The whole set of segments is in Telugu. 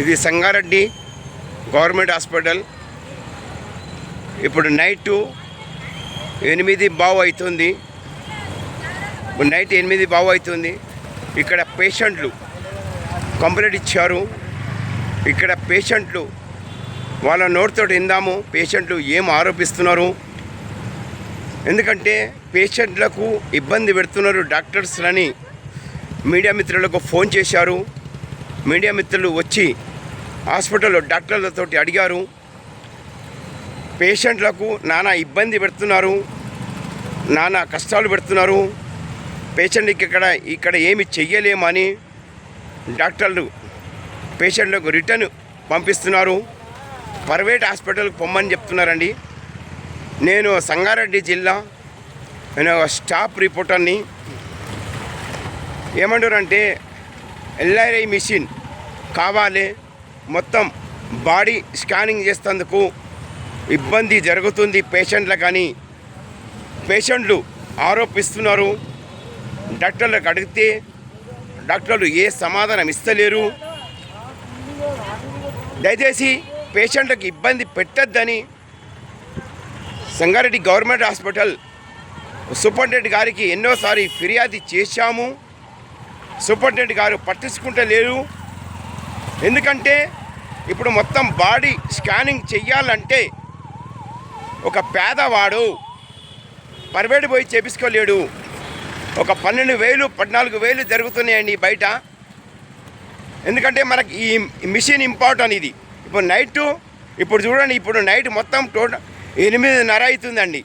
ఇది సంగారెడ్డి గవర్నమెంట్ హాస్పిటల్. ఇప్పుడు నైటు ఎనిమిది బావు అవుతుంది. నైట్ ఎనిమిది బావు అవుతుంది. ఇక్కడ పేషెంట్లు కంప్లైంట్ ఇచ్చారు. ఇక్కడ పేషెంట్లు వాళ్ళ నోటితో ఇందాము పేషెంట్లు ఏం ఆరోపిస్తున్నారు? ఎందుకంటే పేషెంట్లకు ఇబ్బంది పెడుతున్నారు డాక్టర్స్లని మీడియా మిత్రులకు ఫోన్ చేశారు. మీడియా మిత్రులు వచ్చి హాస్పిటల్లో డాక్టర్లతోటి అడిగారు. పేషెంట్లకు నానా ఇబ్బంది పెడుతున్నారు. నానా కష్టాలు పెడుతున్నారు. పేషెంట్కి ఇక్కడ ఇక్కడ ఏమి చెయ్యలేమని డాక్టర్లు పేషెంట్లకు రిటర్న్ పంపిస్తున్నారు. ప్రైవేట్ హాస్పిటల్కి పొమ్మని చెప్తున్నారండి. నేను సంగారెడ్డి జిల్లా నేను ఒక స్టాఫ్ రిపోర్టర్ని. ఏమంటారంటే ఎల్ఐఐ మిషన్ కావాలి. మొత్తం బాడీ స్కానింగ్ చేసేందుకు ఇబ్బంది జరుగుతుంది. పేషెంట్ల కానీ పేషెంట్లు ఆరోపిస్తున్నారు. డాక్టర్లకు అడిగితే డాక్టర్లు ఏ సమాధానం ఇస్తలేరు. దయచేసి పేషెంట్లకు ఇబ్బంది పెట్టద్దని సంగారెడ్డి గవర్నమెంట్ హాస్పిటల్ సూపరింటెండెంట్ గారికి ఎన్నోసారి ఫిర్యాదు చేశాము. సూపరింటెండెంట్ గారు పట్టించుకుంటలేరు. ఎందుకంటే ఇప్పుడు మొత్తం బాడీ స్కానింగ్ చెయ్యాలంటే ఒక పేదవాడు ప్రైవేట్ పోయి చేపించుకోలేడు. ఒక పన్నెండు వేలు పద్నాలుగు వేలు జరుగుతున్నాయండి బయట. ఎందుకంటే మనకి ఈ మిషన్ ఇంపార్టెంట్ ఇది. ఇప్పుడు నైట్ ఇప్పుడు చూడండి ఇప్పుడు నైట్ మొత్తం టోటల్ ఎనిమిదిన్నర అవుతుందండి.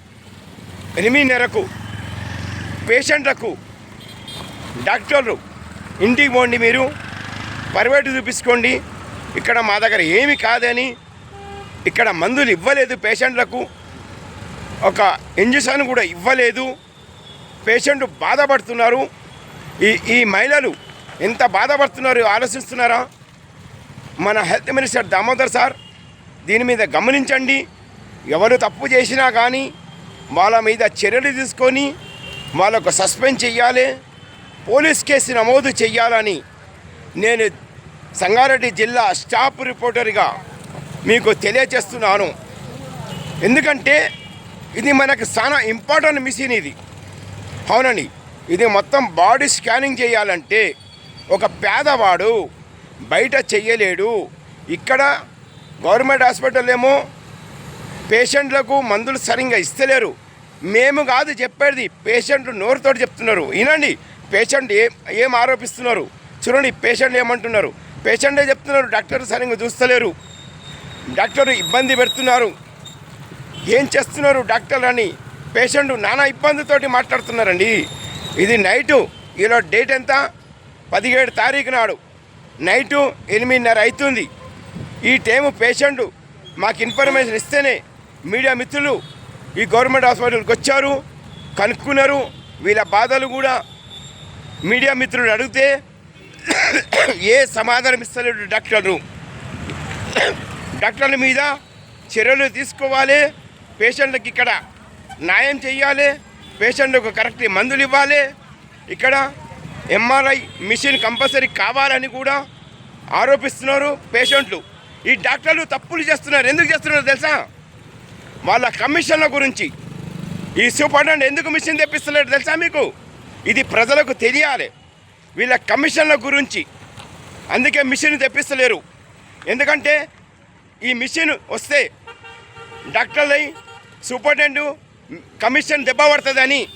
ఎనిమిదిన్నరకు పేషెంట్లకు డాక్టర్లు ఇంటికి పోండి మీరు. పర్వేటు చూపించుకోండి. ఇక్కడ మా దగ్గర ఏమి కాదని ఇక్కడ మందులు ఇవ్వలేదు పేషెంట్లకు. ఒక ఇంజక్షన్ కూడా ఇవ్వలేదు. పేషెంట్ బాధపడుతున్నారు. ఈ ఈ మహిళలు ఎంత బాధపడుతున్నారు ఆలోచిస్తున్నారా? మన హెల్త్ మినిస్టర్ దామోదర్ సార్ దీని మీద గమనించండి. ఎవరు తప్పు చేసినా కానీ వాళ్ళ మీద చర్యలు తీసుకొని వాళ్ళకు సస్పెండ్ చేయాలి. పోలీస్ కేసు నమోదు చేయాలని నేను సంగారెడ్డి జిల్లా స్టాఫ్ రిపోర్టర్గా మీకు తెలియజేస్తున్నాను. ఎందుకంటే ఇది మనకు చాలా ఇంపార్టెంట్ మిషన్ ఇది. అవునండి ఇది మొత్తం బాడీ స్కానింగ్ చేయాలంటే ఒక పేదవాడు బయట చెయ్యలేడు. ఇక్కడ గవర్నమెంట్ హాస్పిటల్ ఏమో పేషెంట్లకు మందులు సరిగ్గా ఇస్తలేరు. మేము కాదు చెప్పేది పేషెంట్లు నోరుతోటి చెప్తున్నారు. వినండి పేషెంట్ ఏం ఏం ఆరోపిస్తున్నారు? చూడండి పేషెంట్ ఏమంటున్నారు? పేషెంటే చెప్తున్నారు డాక్టర్ సరిగ్గా చూస్తలేరు. డాక్టర్ ఇబ్బంది పెడుతున్నారు. ఏం చేస్తున్నారు డాక్టర్ అని పేషెంట్ నానా ఇబ్బందితోటి మాట్లాడుతున్నారండి. ఇది నైటు ఈరోజు డేట్ ఎంత? పదిహేడు తారీఖు నాడు. నైటు ఎనిమిదిన్నర అవుతుంది ఈ టైము పేషెంట్ మాకు ఇన్ఫర్మేషన్ ఇస్తేనే మీడియా మిత్రులు ఈ గవర్నమెంట్ హాస్పిటల్కి వచ్చారు కనుక్కున్నారు. వీళ్ళ బాధలు కూడా మీడియా మిత్రులు అడిగితే ఏ సమాధానం ఇస్తలేడు డాక్టర్లు? డాక్టర్ల మీద చర్యలు తీసుకోవాలి. పేషెంట్లకు ఇక్కడ న్యాయం చేయాలి. పేషెంట్లకు కరెక్ట్ మందులు ఇవ్వాలి. ఇక్కడ ఎంఆర్ఐ మిషన్ కంపల్సరీ కావాలని కూడా ఆరోపిస్తున్నారు పేషెంట్లు. ఈ డాక్టర్లు తప్పులు చేస్తున్నారు. ఎందుకు చేస్తున్నారు తెలుసా? వాళ్ళ కమిషన్ల గురించి. ఈ సూపరింటెండెంట్ ఎందుకు మిషన్ తెప్పిస్తలేడు తెలుసా మీకు? ఇది ప్రజలకు తెలియాలి. వీళ్ళ కమిషన్ల గురించి. అందుకే మిషన్ తెప్పిస్తలేరు. ఎందుకంటే ఈ మిషన్ వస్తే డాక్టర్లై సూపరింటెండెంట్ కమిషన్ దెబ్బ పడుతుందని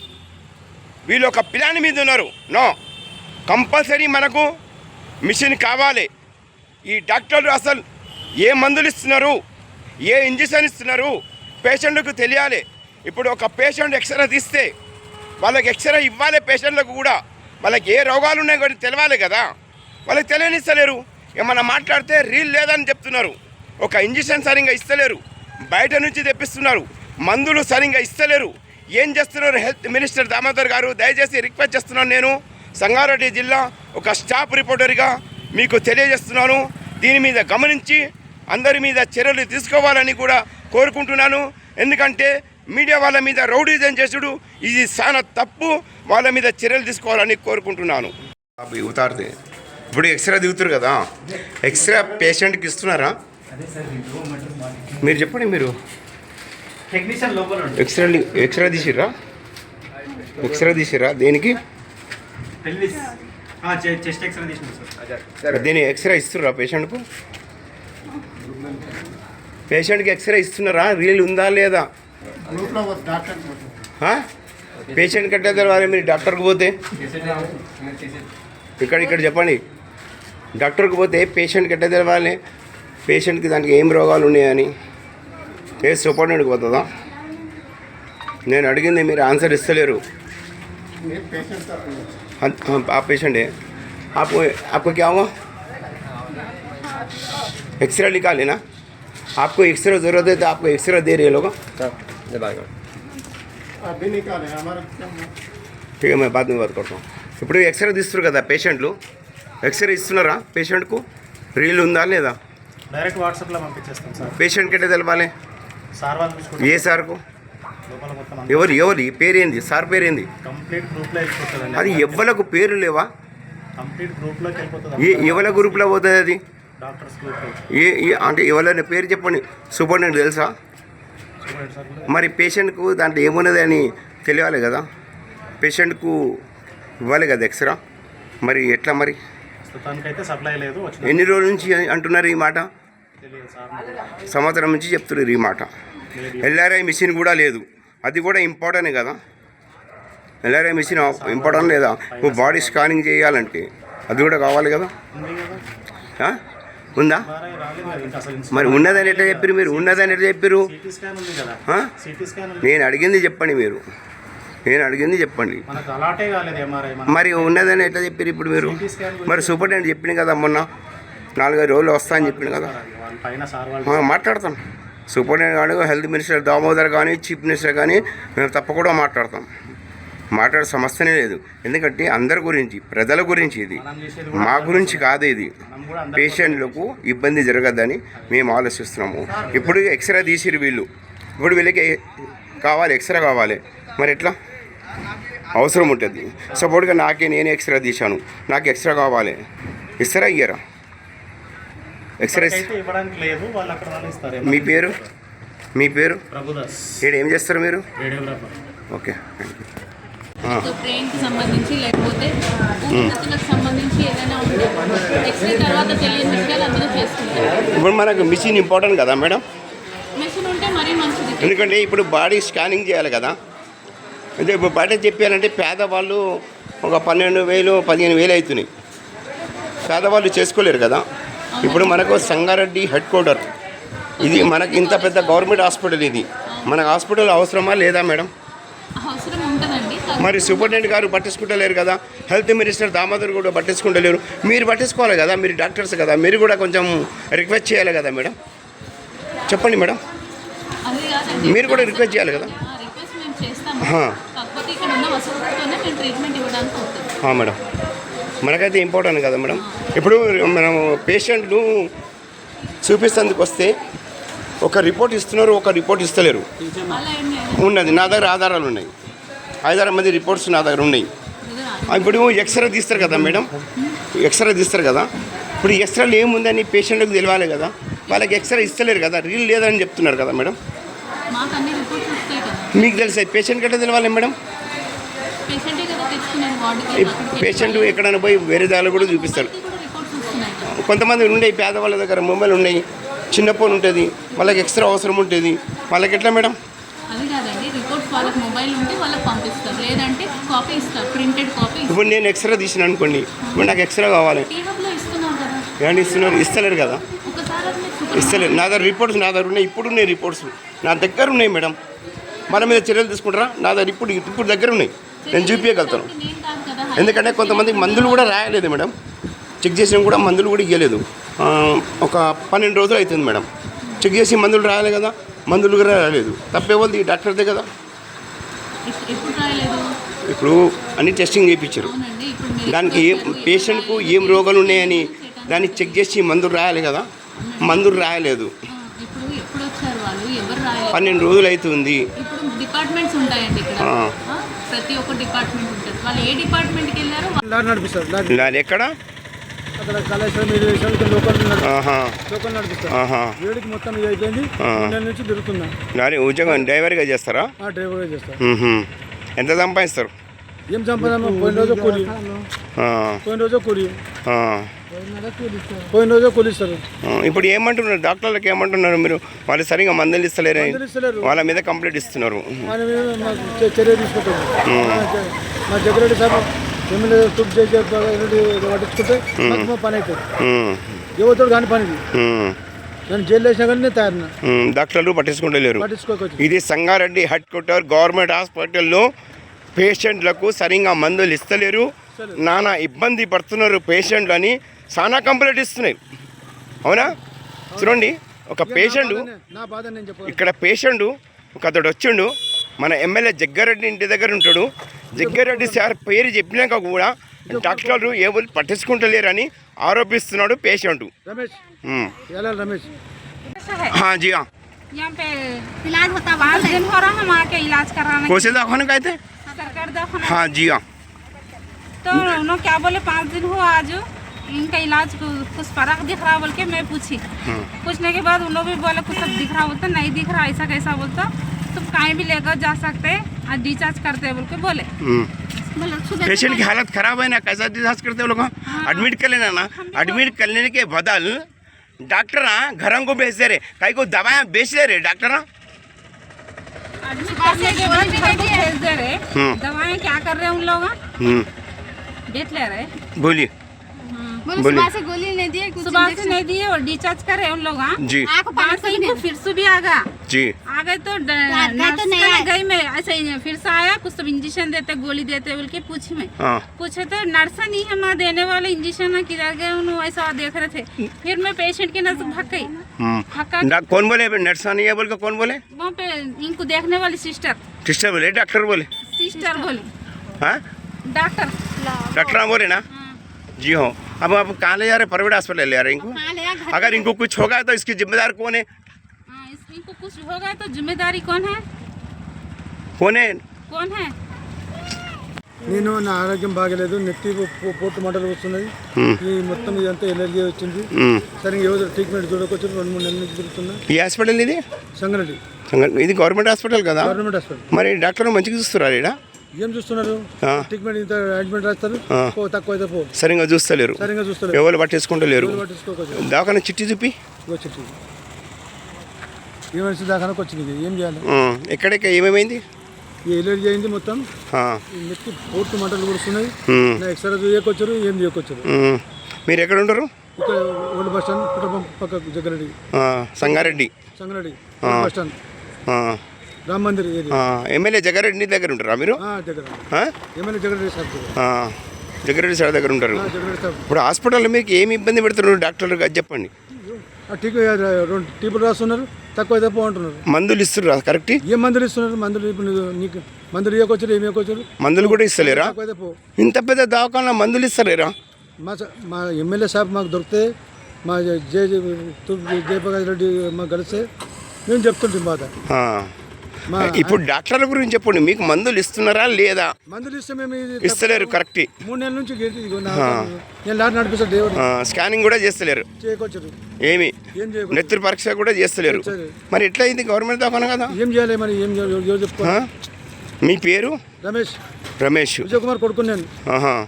వీళ్ళు ఒక ప్లాన్ మీద ఉన్నారు. నో కంపల్సరీ మనకు మిషన్ కావాలి. ఈ డాక్టర్లు అసలు ఏ మందులు ఇస్తున్నారు? ఏ ఇంజక్షన్ ఇస్తున్నారు? పేషెంట్లకు తెలియాలి. ఇప్పుడు ఒక పేషెంట్ ఎక్స్రే తీస్తే వాళ్ళకి ఎక్స్రే ఇవ్వాలి పేషెంట్లకు కూడా. వాళ్ళకి ఏ రోగాలు ఉన్నాయో కూడా తెలవాలి కదా. వాళ్ళకి తెలియనిస్తలేరు. ఏమన్నా మాట్లాడితే రీల్ లేదని చెప్తున్నారు. ఒక ఇంజక్షన్ సరిగ్గా ఇస్తలేరు. బయట నుంచి తెప్పిస్తున్నారు. మందులు సరిగ్గా ఇస్తలేరు. ఏం చేస్తున్నారు హెల్త్ మినిస్టర్ దామోదర్ గారు? దయచేసి రిక్వెస్ట్ చేస్తున్నాను నేను. సంగారెడ్డి జిల్లా ఒక స్టాఫ్ రిపోర్టర్గా మీకు తెలియజేస్తున్నాను. దీని మీద గమనించి అందరి మీద చర్యలు తీసుకోవాలని కూడా కోరుకుంటున్నాను. ఎందుకంటే మీడియా వాళ్ళ మీద రౌడీజం చేసుడు ఇది చాలా తప్పు వాళ్ళ మీద చర్యలు తీసుకోవాలని కోరుకుంటున్నాను. ఉతారితే ఇప్పుడు ఎక్స్రే దిగుతారు కదా ఎక్స్రే పేషెంట్కి ఇస్తున్నారా? మీరు చెప్పండి మీరు. టెక్నీషియన్ లోపల ఉండు. ఎక్స్రే ఎక్స్రే తీసిర్రా? ఎక్స్రే తీసిర్రా దేనికి? దేని ఎక్స్రే ఇస్తున్నారా పేషెంట్కు? పేషెంట్కి ఎక్స్రే ఇస్తున్నారా? రీల్ ఉందా లేదా? పేషెంట్ కట్టే తర్వాత మీరు డాక్టర్కి పోతే ఇక్కడ ఇక్కడ చెప్పండి డాక్టర్కి పోతే పేషెంట్ కట్టే తెలవాలి పేషెంట్కి దానికి ఏం రోగాలు ఉన్నాయని ఏ సూపర్నెంట్కి పోతుందా నేను అడిగింది మీరు ఆన్సర్ ఇస్తలేరు हाँ हाँ, आप पेशेंट है आपको आपको क्या हुआ एक्सरे निकाले ना आपको एक्सरे ज़रूरत है तो आपको एक्सरे दे रहे लोग अभी निकाले हमारा ठीक है मैं बाद में बात करता हूँ ఇప్పుడు ఎక్స్రే తీస్తారు కదా పేషెంట్లు ఎక్స్రే ఇస్తున్నారా పేషెంట్కు రీల్ ఉందా లేదా డైరెక్ట్ వాట్సాప్లో పంపించేస్తాం సార్ పేషెంట్ కంటే తెలవాలి సార్ వాళ్ళు చూసుకుంటాం ఏ సార్కు లోపల మొత్తం ఎవరు ఎవరు పేరేంది సార్ పేరేంది కంప్లీట్ గ్రూప్లో వెళ్ళిపోతుంది అది ఎవ్వలకు పేరు లేవా కంప్లీట్ గ్రూప్లోకి ఏ వెళ్ళిపోతుంది ఎవల గ్రూప్లో పోతుంది అది డాక్టర్స్ గ్రూప్ ఏ అంటే ఎవరైనా పేరు చెప్పండి. సూపరింటెండెంట్ తెలుసా? మరి పేషెంట్కు దాంట్లో ఏమున్నది అని తెలియాలి కదా. పేషెంట్కు ఇవ్వాలి కదా ఎక్స్రా? మరి ఎట్లా మరి? ఎన్ని రోజుల నుంచి అంటున్నారు ఈ మాట? సంవత్సరం నుంచి చెప్తున్నారు ఈ మాట. ఎల్ఆర్ఐ మిషన్ కూడా లేదు. అది కూడా ఇంపార్టెంట్ కదా. ఎల్ఆర్ఐ మిషన్ ఇంపార్టెంట్ లేదా? బాడీ స్కానింగ్ చేయాలంటే అది కూడా కావాలి కదా. ఉంది? మరి ఉన్నదని ఎట్లా చెప్పారు మీరు? ఉన్నదని ఎట్లా చెప్పారు నేను అడిగింది చెప్పండి మీరు. నేను అడిగింది చెప్పండి. మరి ఉన్నదని ఎట్లా చెప్పారు ఇప్పుడు మీరు? మరి సూపరింటెండెంట్ చెప్పింది కదా మొన్న? నాలుగైదు రోజులు వస్తా అని చెప్పింది కదా? మాట్లాడతాం. సూపరింటెండెంట్ కానీ హెల్త్ మినిస్టర్ దామోదర్ కానీ చీఫ్ మినిస్టర్ కానీ మేము తప్పకుండా మాట్లాడతాం. మాట్లాడే సమస్యనే లేదు. ఎందుకంటే అందరి గురించి ప్రజల గురించి ఇది. మా గురించి కాదు ఇది. పేషెంట్లకు ఇబ్బంది జరగద్దని మేము ఆలోచిస్తున్నాము. ఇప్పుడు ఎక్స్రే తీసిరు వీళ్ళు. ఇప్పుడు వీళ్ళకి కావాలి ఎక్స్రే కావాలి. మరి ఎట్లా? అవసరం ఉంటుంది. సపోర్ట్గా నాకే నేను ఎక్స్రే తీశాను. నాకు ఎక్స్రే కావాలి. ఇస్తారా ఇయ్యరా? ఎక్స్రే మీ పేరు? మీ పేరు? ఇక్కడ ఏం చేస్తారు మీరు? ఓకే థ్యాంక్ యూ సో బ్రెయిన్కి సంబంధించి లేకపోతే ఊపిరితిత్తులకు సంబంధించి ఏదైనా ఉంటే ఎక్స్రే తర్వాత తెలియని విషయాలు అందరూ చేసుకుంటారు. ఇప్పుడు మనకు మిషన్ ఇంపార్టెంట్ కదా మేడం? మెషిన్ ఉంటే మరీ మంచిది. ఎందుకంటే ఇప్పుడు బాడీ స్కానింగ్ చేయాలి కదా. అంటే ఇప్పుడు బయట చెప్పాలంటే పేదవాళ్ళు ఒక పన్నెండు వేలు పదిహేను వేలు అవుతున్నాయి. పేదవాళ్ళు చేసుకోలేరు కదా. ఇప్పుడు మనకు సంగారెడ్డి హెడ్ క్వార్టర్ ఇది మనకి ఇంత పెద్ద గవర్నమెంట్ హాస్పిటల్ ఇది. మన హాస్పిటల్ అవసరమా లేదా మేడం? మరి సూపరింటెండెంట్ గారు పట్టించుకుంటలేరు కదా. హెల్త్ మినిస్టర్ దామోదర్ కూడా పట్టించుకుంటలేరు. మీరు పట్టించుకోవాలి కదా మీరు డాక్టర్స్ కదా మీరు కూడా కొంచెం రిక్వెస్ట్ చేయాలి కదా మేడం. చెప్పండి మేడం. మీరు కూడా రిక్వెస్ట్ చేయాలి కదా. మేడం. మనకైతే ఇంపార్టెంట్ కదా మేడం. ఇప్పుడు మనం పేషెంట్లు చూపిస్తేందుకు వస్తే ఒక రిపోర్ట్ ఇస్తున్నారు ఒక రిపోర్ట్ ఇస్తలేరు. ఉన్నది. నా దగ్గర ఆధారాలు ఉన్నాయి. ఐదారు మంది రిపోర్ట్స్ నా దగ్గర ఉన్నాయి. ఇప్పుడు ఎక్స్రే తీస్తారు కదా మేడం? ఎక్స్రే తీస్తారు కదా? ఇప్పుడు ఎక్స్రేలు ఏముందని పేషెంట్కి తెలియాలి కదా? వాళ్ళకి ఎక్స్రే ఇస్తలేరు కదా? రీల్ లేదని చెప్తున్నారు కదా మేడం? మాకు తెలిసే? పేషెంట్ కంటే తెలియాలి మేడం? పేషెంటే ఎక్కడైనా పోయి వేరే దానిలో కూడా చూపిస్తారు. కొంతమంది ఉండే పేదవాళ్ళ దగ్గర మొబైల్ ఉన్నాయి చిన్న ఫోన్ ఉంటుంది వాళ్ళకి ఎక్స్ట్రా అవసరం ఉంటుంది. వాళ్ళకి ఎట్లా మేడం? వాళ్ళకి మొబైల్ ఉంటే వాళ్ళకి పంపిస్తారు. లేదంటే కాపీ ఇస్తారు. ప్రింటెడ్ కాపీ ఇప్పుడు నేను ఎక్స్ట్రా తీసిన అనుకోండి. ఇప్పుడు నాకు ఎక్స్ట్రా కావాలి. హబ్లో ఇస్తున్నారు కదా. ఏమని ఇస్తున్నారు? ఇస్తలేరు కదా. ఒకసారి అది ఇస్తలేరు. నా దగ్గర రిపోర్ట్స్ నా దగ్గర ఉన్నాయి. ఇప్పుడు ఉన్నాయి రిపోర్ట్స్. నా దగ్గర ఉన్నాయి మేడం. మన మీద చర్యలు తీసుకుంటారా? నా దగ్గర ఇప్పుడు ఇప్పుడు దగ్గర ఉన్నాయి. నేను చూపించగలుగుతాను నేను కాదు కదా. ఎందుకంటే కొంతమందికి మందులు కూడా రాయలేదు మేడం. చెక్ చేసిన కూడా మందులు కూడా ఇవ్వలేదు ఆ, ఒక పన్నెండు రోజులు అవుతుంది మేడం. చెక్ చేసి మందులు రాయాలి కదా. మందులు కూడా రాయలేదు. తప్పేవాళ్ళు డాక్టర్దే కదా. ఎప్పుడు రాయలేదు? ఇప్పుడు అన్ని టెస్టింగ్ చేయించారు దానికి ఏ పేషెంట్కు? ఏం రోగాలు ఉన్నాయని దాన్ని చెక్ చేసి మందులు రాయాలి కదా? మందులు రాయలేదు. ఆ, ఇప్పుడు ఎప్పుడు వచ్చారు వాళ్ళు? ఎవరు రాయలేదు? పన్నెండు రోజులు అవుతుంది ఇప్పుడు డిపార్ట్మెంట్స్ ఉంటాయండి ప్రతి ఒక్క డిపార్ట్మెంట్ ఉంటుంది. వాళ్ళు ఏ డిపార్ట్మెంట్కి వెళ్ళారో? ఎక్కడ? అక్కడ కాళేశ్వరం మీద వేసాం ఇక్కడ లోకల్ లోకల్ నడిపిస్తాను ఆహా. వేడికి మొత్తం ఇది అయిపోయింది. ఆ. నెల నుంచి తిరుగుతున్నా. దాని ఉద్యోగం డ్రైవర్గా చేస్తారా? డ్రైవర్గా మ్మ్హ. ఎంత సంపాదిస్తారు? ఏం సంపాదన పోయిన రోజు కూలి. పోయిన రోజు కూలి. పోయిన రోజు కూలి ఇస్తారు. ఆ, ఇప్పుడు ఏమంటున్నారు? డాక్టర్లకు ఏమంటున్నారు మీరు? వాళ్ళు సరిగా మందులు ఇస్తలేరు. వాళ్ళ మీద కంప్లైంట్ ఇస్తున్నారు. మా జగరెడ్డి సార్ ఎమ్మెల్యే చేసి పట్టించుకుంటే పని అవుతుంది కానీ పని. నేను జైలు వేసినా కానీ. డాక్టర్లు పట్టించుకుంటలేరు ఇది సంగారెడ్డి హెడ్ క్వార్టర్ గవర్నమెంట్ హాస్పిటల్లో పేషెంట్లకు సరిగా మందులు ఇస్తలేరు. నానా ఇబ్బంది పడుతున్నారు పేషెంట్లు అని చాలా కంప్లైంట్ ఇస్తున్నాయి. అవునా? చూడండి ఒక పేషెంట్ నా బాధ నేను చెప్పాను ఇక్కడ పేషెంట్ ఒక అతడు వచ్చిండు. मन ఎమ్మెల్యే జగ్గారెడ్డి ఇంటి దగ్గర ఉంటాడు. జగ్గారెడ్డి సార్ పేరు చెప్పినాక కూడా డాక్టర్లు ఎవరు పట్టించుకుంటలేరని जी हाँ होता दिन हो। रहा हाँ जी हाँ। तो उन्होंने क्या बोले पाँच दिन हुआ आज। इनका इलाज कुछ फ़र्क दिख रहा बोल के मैं पूछी। हम्म। पूछने के बाद उन्होंने भी बोला कुछ दिख रहा बोलता नहीं दिख रहा ऐसा कैसा बोलता। तुम कहीं भी लेकर जा सकते और डिस्चार्ज करते बोल के बोले। हम्म। बोले सुबह पेशेंट की हालत खराब है ना कैसा डिस्चार्ज करते हो लोग एडमिट कर लेना ना। एडमिट करने के बदल डॉक्टर ना घरों को भेज दे रहे। कहीं को दवाएँ बेच दे रहे डॉक्टर ना हम्म। दवाएँ क्या कर रहे हैं उन लोग हम्म, बेच ले रहे। बोलिए। सुबह से गोली नहीं दिए सुबह से नहीं दिए और डिस्चार्ज करे उन लोग हाँ? जी। फिर से भी आ गया। जी। आ गए तो तो नहीं गई मैं ऐसे ही फिर से आया कुछ सब इंजेक्शन देते गोली देते बोल के पूछी मैं। हाँ। पूछे तो नर्स नहीं है माँ देने वाले इंजेक्शन है किधर गए उन्होंने ऐसा देख रहे थे। फिर मैं पेशेंट के नज़र भाग गई। हम्म। कौन बोले? नर्सा नहीं है बोल के कौन बोले? वहाँ पे इनको देखने वाली सिस्टर सिस्टर बोले डॉक्टर बोले? सिस्टर बोली। हाँ? डॉक्टर डॉक्टर हाँ बोले ना। जी हो अब आप कहाँ ले जा रहे प्राइवेट हॉस्पिटल ले जा रहे हैं इनको हाँ ले आ घर अगर इनको कुछ होगा तो इसकी जिम्मेदार कौन है हाँ, इस- इनको कुछ होगा तो जिम्मेदारी कौन है कौन है कौन है నేను నా ఆరోగ్యం బాగలేదు నెత్తి పొ- పొట్టు మంటలు వస్తున్నాయి हम्म, ఈ మొత్తం ఇదంతా ఎలర్జీ వచ్చింది हम्म। సరిగ్గా ఎవరు ట్రీట్మెంట్ చూడకొచ్చి రెండు మూడు నెలల నుంచి తిరుగుతున్నా ఈ హాస్పిటల్ ఇది సంగారెడ్డి సంగ- ఇది గవర్నమెంట్ హాస్పిటల్ కదా గవర్నమెంట్ హాస్పిటల్ మరి డాక్టర్ మంచిగా చూస్తున్నారు ఇక్కడ ఏం చూస్తున్నారు. ట్రీట్మెంట్ ఇంత అడ్మిట్ రాస్తారు? తక్కువ అయితే పో. సరిగా చూస్తలేరు. సరిగ్గా చూస్తారు ఎవరు పట్టించుకుంటలేరు. దవాఖాన చిట్టి చూపి. దాకానికి వచ్చింది ఏం చేయాలి? ఎక్కడెక్క ఏమేమైంది? ఎలర్జీ అయింది మొత్తం. పూర్తి మంటలు కూడుస్తున్నాయి ఎక్స్రే చేయకొచ్చారు ఏం చేయకొచ్చారు. మీరు ఎక్కడ ఉంటారు ఇక్కడ old bus stand petrol pump పక్కకు జగ్గారెడ్డి. సంగారెడ్డి. సంగారెడ్డి. ఆ. Old bus stand. ఆ, రామ్ మందిర్ ఎమ్మెల్యే జగ్గారెడ్డి దగ్గర ఉంటారా మీరు? MLA Jagareddy sir Jaggareddy sir దగ్గర ఉంటారు. జగరెడ్డి ఇప్పుడు హాస్పిటల్లో మీకు ఏమి ఇబ్బంది పెడుతున్నారు? డాక్టర్లు అది చెప్పండి. టీపులు రాస్తున్నారు తక్కువ పో అంటున్నారు మందులు ఇస్తున్నారు కరెక్ట్? ఏం మందులు ఇస్తున్నారు? మందులు ఇప్పుడు నీకు- మందులు ఇవ్వకొచ్చారు ఏమి ఇవ్వకొచ్చారు మందులు కూడా ఇస్తలేరా? తక్కువ ఇంత పెద్ద దవాఖాన మందులు ఇస్తలేరా? మా మా ఎమ్మెల్యే సాబ్ మాకు దొరికితే మా జయ జయప్రకాష్ రెడ్డి మాకు కలిస్తే మేము చెప్తుంటాం బాధ. ఇప్పుడు డాక్టర్ల గురించి చెప్పండి. మీకు మందులు ఇస్తున్నారా లేదా? మందులు ఇస్తే మేము ఇస్తలేరు కరెక్ట్. మూడు నెలల నుంచి స్కానింగ్ కూడా చేస్తలేరు. ఏమి? నెత్తురు పరీక్ష కూడా చేస్తలేరు. మరి ఎట్లా అయింది గవర్నమెంట్ దవాఖాన కదా? ఏం చేయాలి మరి? ఏం? మీ పేరు? రమేష్. రమేష్. విజయ్ కుమార్ కొడుకుని నేను. ఆహా.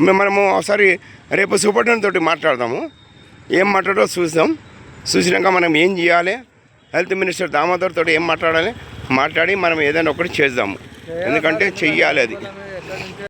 మ- మనము ఒకసారి రేపు సూపరింటెండెంట్ తోటి మాట్లాడదాము. ఏం మాట్లాడో చూద్దాం. చూసినాక మనం ఏం చేయాలి? హెల్త్ మినిస్టర్ దామోదర్ తోటి ఏం మాట్లాడాలి? మాట్లాడి మనం ఏదైనా ఒకటి చేద్దాము. ఎందుకంటే చెయ్యాలి అది.